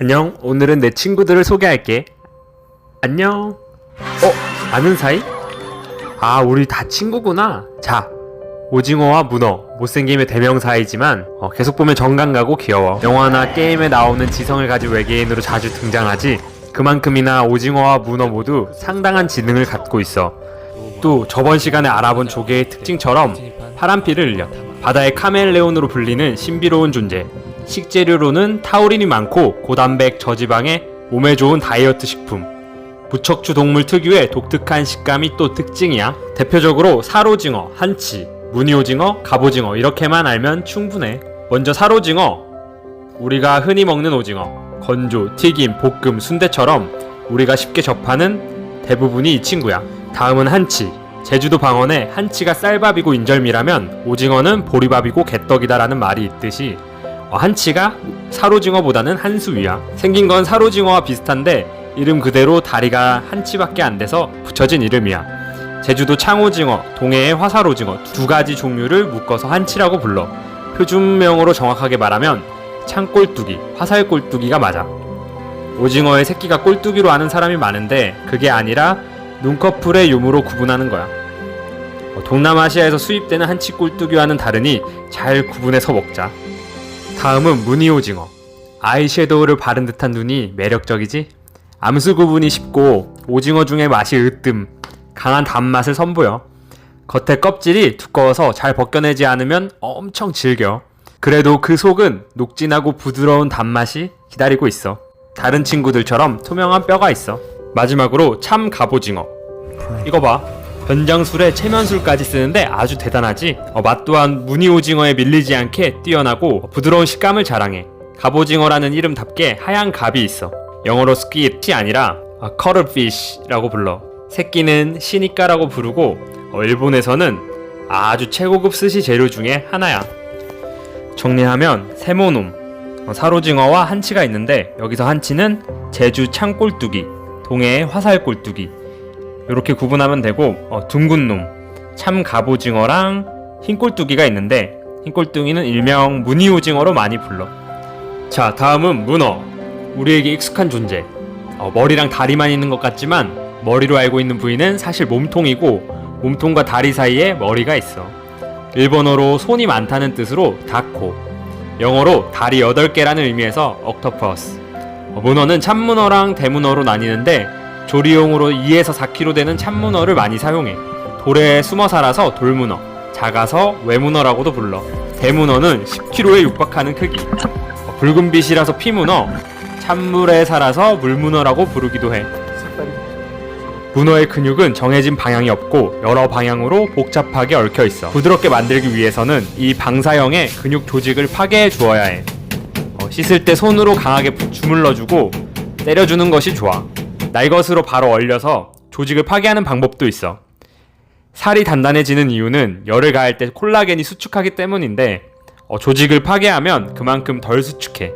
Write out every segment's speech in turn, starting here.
안녕. 오늘은 내 친구들을 소개할게. 안녕. 어, 아는 사이? 아, 우리 다 친구구나. 자, 오징어와 문어, 못생김의 대명사이지만 어, 계속 보면 정감 가고 귀여워. 영화나 게임에 나오는 지성을 가진 외계인으로 자주 등장하지. 그만큼이나 오징어와 문어 모두 상당한 지능을 갖고 있어. 또 저번 시간에 알아본 조개의 특징처럼 파란 피를 흘려 바다의 카멜레온으로 불리는 신비로운 존재. 식재료로는 타우린이 많고 고단백 저지방에 몸에 좋은 다이어트 식품. 무척추 동물 특유의 독특한 식감이 또 특징이야. 대표적으로 사로징어, 한치, 무늬오징어, 갑오징어 이렇게만 알면 충분해. 먼저 사로징어. 우리가 흔히 먹는 오징어. 건조, 튀김, 볶음, 순대처럼 우리가 쉽게 접하는 대부분이 이 친구야. 다음은 한치. 제주도 방언에 한치가 쌀밥이고 인절미라면 오징어는 보리밥이고 개떡이다라는 말이 있듯이 어, 한치가 사로징어보다는 한 수 위야. 생긴 건 사로징어와 비슷한데 이름 그대로 다리가 한치밖에 안 돼서 붙여진 이름이야. 제주도 창오징어, 동해의 화사로징어 두 가지 종류를 묶어서 한치라고 불러. 표준명으로 정확하게 말하면 창꼴뚜기, 화살꼴뚜기가 맞아. 오징어의 새끼가 꼴뚜기로 아는 사람이 많은데 그게 아니라 눈꺼풀의 유무로 구분하는 거야. 어, 동남아시아에서 수입되는 한치 꼴뚜기와는 다르니 잘 구분해서 먹자. 다음은 무늬 오징어. 아이섀도우를 바른 듯한 눈이 매력적이지? 암수 구분이 쉽고 오징어 중에 맛이 으뜸, 강한 단맛을 선보여. 겉에 껍질이 두꺼워서 잘 벗겨내지 않으면 엄청 질겨. 그래도 그 속은 녹진하고 부드러운 단맛이 기다리고 있어. 다른 친구들처럼 투명한 뼈가 있어. 마지막으로 참 갑오징어. 이거 봐. 변장술에 체면술까지 쓰는데 아주 대단하지. 어, 맛 또한 무늬 오징어에 밀리지 않게 뛰어나고 부드러운 식감을 자랑해. 갑오징어라는 이름답게 하얀 갑이 있어. 영어로 스퀴트이 아니라 아, 커럴피쉬라고 불러. 새끼는 시니까라고 부르고 어, 일본에서는 아주 최고급 스시 재료 중에 하나야. 정리하면 세모놈, 어, 사로징어와 한치가 있는데 여기서 한치는 제주 창꼴뚜기, 동해의 화살꼴뚜기 이렇게 구분하면 되고 어, 둥근 놈, 참 갑오징어랑 흰 꼴뚜기가 있는데 흰 꼴뚜기는 일명 무늬 오징어로 많이 불러. 자 다음은 문어, 우리에게 익숙한 존재. 어, 머리랑 다리만 있는 것 같지만 머리로 알고 있는 부위는 사실 몸통이고 몸통과 다리 사이에 머리가 있어. 일본어로 손이 많다는 뜻으로 다코, 영어로 다리 8개라는 의미에서 옥토퍼스. 어, 문어는 참문어랑 대문어로 나뉘는데 조리용으로 2에서 4kg 되는 참문어를 많이 사용해. 돌에 숨어 살아서 돌문어, 작아서 외문어라고도 불러. 대문어는 10kg에 육박하는 크기. 어, 붉은 빛이라서 피문어, 찬물에 살아서 물문어라고 부르기도 해. 문어의 근육은 정해진 방향이 없고 여러 방향으로 복잡하게 얽혀 있어. 부드럽게 만들기 위해서는 이 방사형의 근육 조직을 파괴해 주어야 해. 어, 씻을 때 손으로 강하게 부- 주물러주고 때려주는 것이 좋아. 날것으로 바로 얼려서 조직을 파괴하는 방법도 있어. 살이 단단해지는 이유는 열을 가할 때 콜라겐이 수축하기 때문인데 어, 조직을 파괴하면 그만큼 덜 수축해.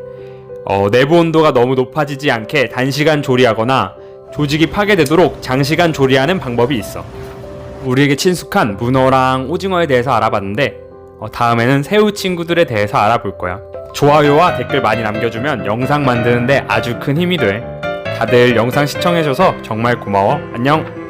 어, 내부 온도가 너무 높아지지 않게 단시간 조리하거나 조직이 파괴되도록 장시간 조리하는 방법이 있어. 우리에게 친숙한 문어랑 오징어에 대해서 알아봤는데 어, 다음에는 새우 친구들에 대해서 알아볼 거야. 좋아요와 댓글 많이 남겨주면 영상 만드는데 아주 큰 힘이 돼. 다들 영상 시청해줘서 정말 고마워. 안녕.